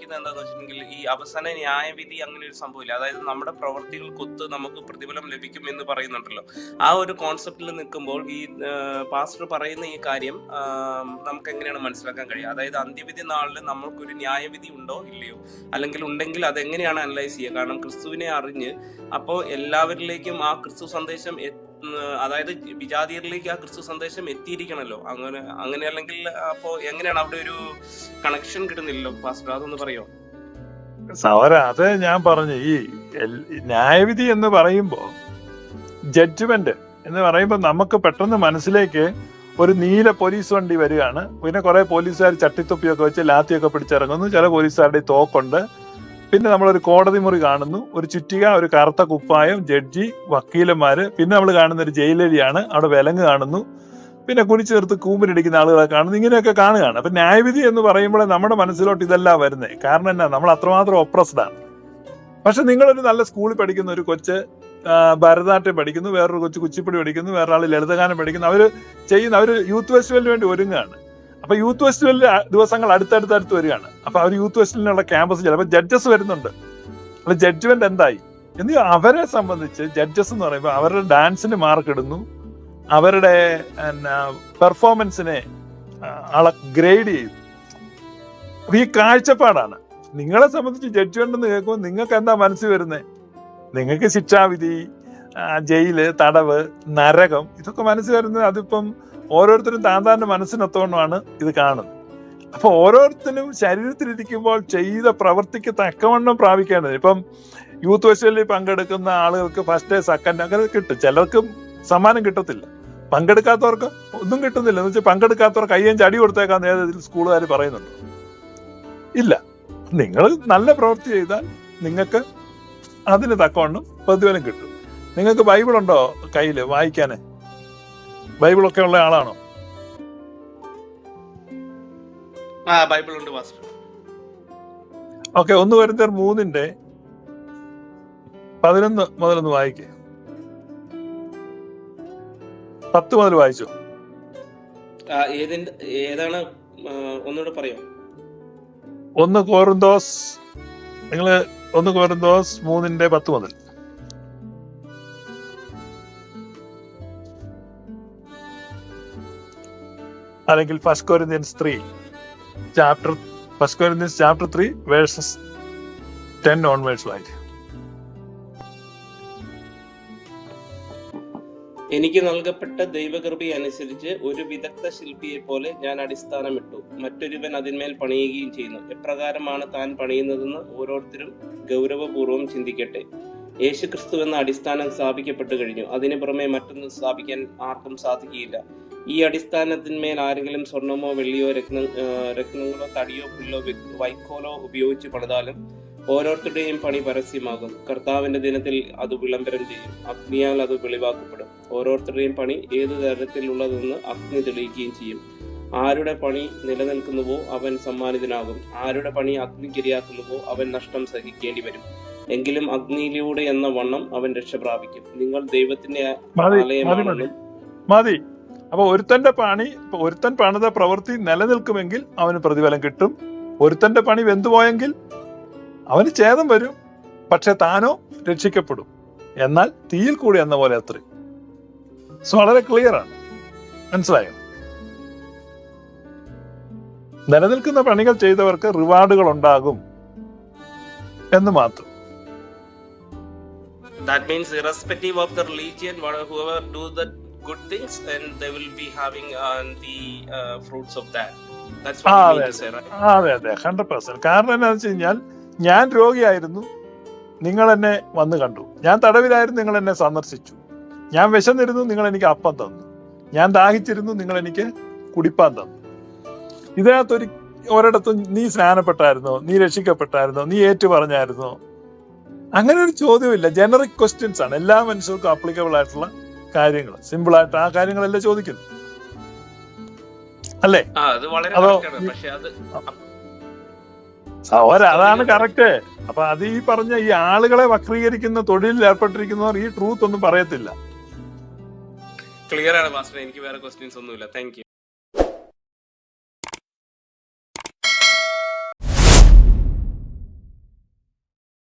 ആലോചിക്കുന്നത് എന്താണെന്ന് വെച്ചിട്ടുണ്ടെങ്കിൽ ഈ അവസാന ന്യായവിധി അങ്ങനെ ഒരു സംഭവമില്ല. അതായത് നമ്മുടെ പ്രവർത്തികൾക്കൊത്ത് നമുക്ക് പ്രതിഫലം ലഭിക്കും എന്ന് പറയുന്നുണ്ടല്ലോ. ആ ഒരു കോൺസെപ്റ്റിൽ നിൽക്കുമ്പോൾ ഈ പാസ്റ്റർ പറയുന്ന ഈ കാര്യം നമുക്ക് എങ്ങനെയാണ് മനസ്സിലാക്കാൻ കഴിയുക? അതായത് അന്ത്യവിധി നാളിൽ നമ്മൾക്കൊരു ന്യായവിധി ഉണ്ടോ? ഇല്ലയോ? അല്ലെങ്കിൽ ഉണ്ടെങ്കിൽ അതെങ്ങനെയാണ് അനലൈസ് ചെയ്യുക? കാരണം ക്രിസ്തുവിനെ അറിഞ്ഞ് അപ്പോൾ എല്ലാവരിലേക്കും ആ ക്രിസ്തു സന്ദേശം അതായത് വിജാതീയരിലേക്ക് ആ ക്രിസ്തു സന്ദേശം എത്തിയിരിക്കണല്ലോ. അങ്ങനെ അങ്ങനെ അല്ലെങ്കിൽ അപ്പോ എങ്ങനെയാണ് അവിടെ ഒരു കണക്ഷൻ കിട്ടുന്നില്ലല്ലോ? പാസ്റ്റർ അതൊന്ന് പറയോ? സവര അത് ഞാൻ പറഞ്ഞു. ഈ ന്യായവിധി എന്ന് പറയുമ്പോ ജഡ്ജ്മെന്റ് എന്ന് പറയുമ്പോൾ നമുക്ക് പെട്ടെന്ന് മനസ്സിലേക്ക് ഒരു നീല പോലീസ് വണ്ടി വരികയാണ്. പിന്നെ കുറെ പോലീസുകാർ ചട്ടിത്തൊപ്പിയൊക്കെ വെച്ച് ലാത്തിയൊക്കെ പിടിച്ചിറങ്ങുന്നു. ചില പോലീസുകാരുടെ തോക്കുണ്ട്. പിന്നെ നമ്മൾ ഒരു കോടതി മുറി കാണുന്നു. ഒരു ചുറ്റിക ഒരു കറുത്ത കുപ്പായം ജഡ്ജി വക്കീലന്മാര്. പിന്നെ നമ്മൾ കാണുന്ന ഒരു ജയിലരിയാണ് അവിടെ വിലങ്ങ് കാണുന്നു. പിന്നെ കുനിച്ചു ചേർത്ത് കൂമ്പിനടിക്കുന്ന ആളുകളെ കാണുന്നു. ഇങ്ങനെയൊക്കെ കാണുകയാണ്. അപ്പൊ ന്യായവിധി എന്ന് പറയുമ്പോൾ നമ്മുടെ മനസ്സിലോട്ട് ഇതെല്ലാം വരുന്നത് കാരണം എന്നാ നമ്മൾ അത്രമാത്രം ഒപ്രസ്ഡ് ആണ്. പക്ഷെ നിങ്ങളൊരു നല്ല സ്കൂളിൽ പഠിക്കുന്ന ഒരു കൊച്ച് ഭരതനാട്യം പഠിക്കുന്നു. വേറൊരു കൊച്ച് കുച്ചിപ്പടി പഠിക്കുന്നു. വേറൊരാൾ ലളിതഗാനം പഠിക്കുന്നു. അവർ ചെയ്യുന്ന അവർ യൂത്ത് ഫെസ്റ്റിവലിന് വേണ്ടി ഒരുങ്ങുകയാണ്. അപ്പൊ യൂത്ത് ഫെസ്റ്റിവലിന്റെ ദിവസങ്ങൾ അടുത്തടുത്തടുത്ത് വരികയാണ്. അപ്പൊ അവർ യൂത്ത് ഫെസ്റ്റിവലിനുള്ള ക്യാമ്പസ് ചിലപ്പോൾ ജഡ്ജസ് വരുന്നുണ്ട്. അപ്പൊ ജഡ്ജ്മെന്റ് എന്തായി? എന്ന് അവരെ സംബന്ധിച്ച് ജഡ്ജസ് എന്ന് പറയുമ്പോൾ അവരുടെ ഡാൻസിന് മാർക്ക് ഇടുന്നു. അവരുടെ പെർഫോമൻസിനെ ഗ്രേഡ് ചെയ്തു അപ്പൊ ഈ കാഴ്ചപ്പാടാണ്. നിങ്ങളെ സംബന്ധിച്ച് ജഡ്ജ്മെന്റ് എന്ന് കേൾക്കുമ്പോൾ നിങ്ങൾക്ക് എന്താ മനസ്സിൽ വരുന്നത് നിങ്ങൾക്ക് ശിക്ഷാവിധി ജയിൽ തടവ് നരകം ഇതൊക്കെ മനസ്സിൽ വരുന്നത് അതിപ്പം ഓരോരുത്തരും താൻ താന്റെ മനസ്സിനൊത്തോണമാണ് ഇത് കാണുന്നത്. അപ്പൊ ഓരോരുത്തരും ശരീരത്തിലിരിക്കുമ്പോൾ ചെയ്ത പ്രവൃത്തിക്ക് തക്കവണ്ണം പ്രാപിക്കേണ്ടത്. ഇപ്പം യൂത്ത് ഫെസ്റ്റിവലിൽ പങ്കെടുക്കുന്ന ആളുകൾക്ക് ഫസ്റ്റ് സെക്കൻഡ് അങ്ങനെ കിട്ടും. ചിലർക്ക് സമ്മാനം കിട്ടത്തില്ല. പങ്കെടുക്കാത്തവർക്ക് ഒന്നും കിട്ടുന്നില്ല. എന്ന് വെച്ചാൽ പങ്കെടുക്കാത്തവർ കയ്യും ചടി കൊടുത്തേക്കാന്ന് ഏതെങ്കിലും സ്കൂളുകാർ പറയുന്നുണ്ട്. ഇല്ല. നിങ്ങൾ നല്ല പ്രവൃത്തി ചെയ്താൽ നിങ്ങൾക്ക് അതിന് തക്കവണ്ണം പ്രതിഫലം കിട്ടും. നിങ്ങൾക്ക് ബൈബിൾ ഉണ്ടോ കയ്യിൽ വായിക്കാന്? ബൈബിളൊക്കെ ഉള്ള ആളാണോ? ആ ബൈബിൾ ഉണ്ട് ഓക്കെ ഒന്ന് വരുന്നവർ മൂന്നിന്റെ പതിനൊന്ന് മുതലൊന്ന് വായിക്കുക പത്ത് മുതൽ വായിച്ചു? ഏതാണ് ഒന്നുകൂടെ പറയോ? ഒന്ന് കോറുന്തോസ് നിങ്ങൾ ഒന്ന് കോറുന്തോസ് മൂന്നിന്റെ പത്ത് മുതൽ. അല്ലെങ്കിൽ first Corinthians three chapter first Corinthians chapter three verses ten on verse വായിക്കും എനിക്ക് നൽകപ്പെട്ട ദൈവകൃപ അനുസരിച്ച് ഒരു വിദഗ്ധ ശില്പിയെ പോലെ ഞാൻ അടിസ്ഥാനമിട്ടു. മറ്റൊരുവൻ അതിന്മേൽ പണിയുകയും ചെയ്യുന്നു. എപ്രകാരമാണ് താൻ പണിയുന്നതെന്ന് ഓരോരുത്തരും ഗൗരവപൂർവം ചിന്തിക്കട്ടെ. യേശുക്രിസ്തു എന്ന അടിസ്ഥാനം സ്ഥാപിക്കപ്പെട്ടു കഴിഞ്ഞു. അതിനു പുറമെ മറ്റൊന്ന് സ്ഥാപിക്കാൻ ആർക്കും സാധിക്കുകയില്ല. ഈ അടിസ്ഥാനത്തിന്മേൽ ആരെങ്കിലും സ്വർണമോ വെള്ളിയോ രത്ന രത്നങ്ങളോ തടിയോ പുല്ലോ വൈക്കോലോ ഉപയോഗിച്ച് പണിതാലും ഓരോരുത്തരുടെയും പണി പരസ്യമാകും. കർത്താവിന്റെ ദിനത്തിൽ അത് വിളംബരം ചെയ്യും. അഗ്നിയാൽ അത് വെളിവാക്കപ്പെടും. ഓരോരുത്തരുടെയും പണി ഏത് തരത്തിലുള്ളതെന്ന് അഗ്നി തെളിയിക്കുകയും ചെയ്യും. ആരുടെ പണി നിലനിൽക്കുന്നുവോ അവൻ സമ്മാനിതനാകും. ആരുടെ പണി അഗ്നിക്കിരയാക്കുന്നുവോ അവൻ നഷ്ടം സഹിക്കേണ്ടി വരും. എങ്കിലും അഗ്നിയിലൂടെ എന്ന വണ്ണം അവൻ രക്ഷ പ്രാപിക്കും നിങ്ങൾ ദൈവത്തിന്റെ ആലയമാണെന്നും മതി അപ്പൊ ഒരുത്തന്റെ പണി ഒരുത്തൻ പണിത പ്രവൃത്തി നിലനിൽക്കുമെങ്കിൽ അവന് പ്രതിഫലം കിട്ടും. ഒരുത്തന്റെ പണി വെന്തുപോയെങ്കിൽ അവന് ഛേദം വരും. പക്ഷെ താനോ രക്ഷിക്കപ്പെടും. എന്നാൽ തീയിൽ കൂടി എന്ന പോലെ അത്ര. വളരെ ക്ലിയർ ആണ്. മനസ്സിലായോ? നിലനിൽക്കുന്ന പണികൾ ചെയ്തവർക്ക് റിവാർഡുകൾ ഉണ്ടാകും എന്ന് മാത്രം. That means irrespective of the religion whoever do the good things and they will be having uh, the uh, fruits of that. That's what Ah, you mean to say right? Ah, അതെ അതെ hundred percent കാരണം എന്താണെന്ന് വെച്ച് കഴിഞ്ഞാൽ ഞാൻ രോഗിയായിരുന്നു നിങ്ങൾ എന്നെ വന്ന് കണ്ടു. ഞാൻ തടവിലായിരുന്നു നിങ്ങൾ എന്നെ സന്ദർശിച്ചു. ഞാൻ വിശന്നിരുന്നു നിങ്ങൾ എനിക്ക് അപ്പം തന്നു. ഞാൻ ദാഹിച്ചിരുന്നു നിങ്ങൾ എനിക്ക് കുടിപ്പാൻ തന്നു. ഇതിനകത്തൊരു ഒരിടത്തും നീ സ്നാനപ്പെട്ടായിരുന്നോ? നീ രക്ഷിക്കപ്പെട്ടായിരുന്നോ? നീ ഏറ്റു പറഞ്ഞായിരുന്നോ അങ്ങനെ ഒരു ചോദ്യമില്ല ജനറിക് ക്വസ്റ്റ്യൻസ് ആണ്. എല്ലാ മനുഷ്യർക്കും ആപ്ലിക്കബിൾ ആയിട്ടുള്ള കാര്യങ്ങൾ. സിമ്പിൾ ആയിട്ട് ആ കാര്യങ്ങളല്ലേ ചോദിക്കുന്നു. അല്ലേ? അത് സഹോദര അതാണ് കറക്റ്റ് അപ്പൊ അത് ഈ പറഞ്ഞ ഈ ആളുകളെ വക്രീകരിക്കുന്ന തൊഴിലിൽ ഏർപ്പെട്ടിരിക്കുന്നവർ ഈ ട്രൂത്ത് ഒന്നും പറയത്തില്ല. ക്ലിയർ ആണ് മാസ്റ്റർ എനിക്ക് വേറെ ക്വസ്റ്റ്യൻസ് ഒന്നുമില്ല. താങ്ക്